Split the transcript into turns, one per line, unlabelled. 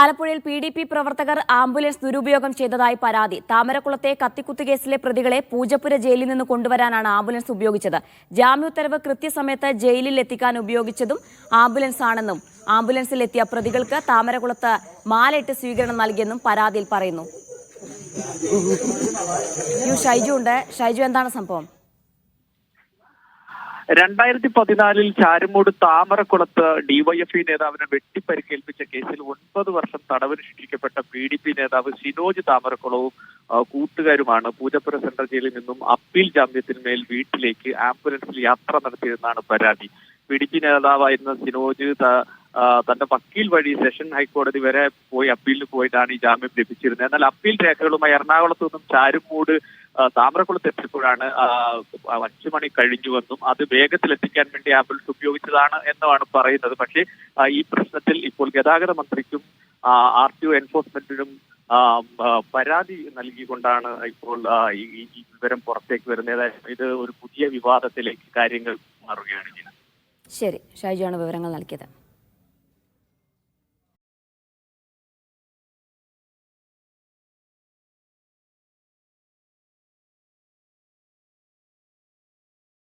ആലപ്പുഴയിൽ P D P പ്രവർത്തകർ ambulance ദുരുപയോഗം ചെയ്തതായി പരാതി. താമരക്കുളത്തെ കത്തിക്കുത്ത് കേസിലെ പ്രതികളെ പൂജപ്പുര ജയിലിൽ നിന്ന് കൊണ്ടുവരാനാണ് ആംബുലൻസ് ഉപയോഗിച്ചത്. ജാമ്യോത്തരവ് കൃത്യസമയത്ത് ജയിലിൽ എത്തിക്കാൻ ഉപയോഗിച്ചതും ആംബുലൻസ് ആണെന്നും ആംബുലൻസിൽ എത്തിയ പ്രതികൾക്ക് താമരക്കുളത്ത് മാലയിട്ട് സ്വീകരണം നൽകിയെന്നും പരാതിയിൽ പറയുന്നു. ഷൈജു ഉണ്ട്. ഷൈജു എന്താണ് സംഭവം?
രണ്ടായിരത്തി പതിനാലിൽ ചാരുമൂട് താമരക്കുളത്ത് ഡിവൈഎഫ്ഐ നേതാവിനെ വെട്ടിപ്പരിക്കേൽപ്പിച്ച കേസിൽ ഒൻപത് വർഷം തടവിന് ശിക്ഷിക്കപ്പെട്ട പി ഡി പി നേതാവ് സിനോജ് താമരക്കുളവും കൂട്ടുകാരുമാണ് പൂജപ്പുര സെൻട്രൽ ജയിലിൽ നിന്നും അപ്പീൽ ജാമ്യത്തിന്മേൽ വീട്ടിലേക്ക് ആംബുലൻസിൽ യാത്ര നടത്തിയതെന്നാണ് പരാതി. പി ഡി പി നേതാവായിരുന്ന സിനോജ് തന്റെ വക്കീൽ വഴി സെഷൻ ഹൈക്കോടതി വരെ പോയി അപ്പീലിന് പോയിട്ടാണ് ഈ ജാമ്യം ലഭിച്ചിരുന്നത്. എന്നാൽ അപ്പീൽ രേഖകളുമായി എറണാകുളത്ത് നിന്നും ചാരുമൂട് താമരക്കുളത്ത് എത്തിയപ്പോഴാണ് അഞ്ചു മണി കഴിഞ്ഞുവെന്നും അത് വേഗത്തിൽ എത്തിക്കാൻ വേണ്ടി ആംബുലൻസ് ഉപയോഗിച്ചതാണ് എന്നാണ് പറയുന്നത്. പക്ഷേ ഈ പ്രശ്നത്തിൽ ഇപ്പോൾ ഗതാഗത മന്ത്രിക്കും ആർ ടി ഒ എൻഫോഴ്സ്മെന്റിനും പരാതി നൽകിക്കൊണ്ടാണ് ഇപ്പോൾ ഈ വിവരം പുറത്തേക്ക് വരുന്നത്. ഇത് ഒരു പുതിയ വിവാദത്തിലേക്ക് കാര്യങ്ങൾ മാറുകയാണ്
ശരി. ഷാജിയാണ് വിവരങ്ങൾ നൽകിയത്.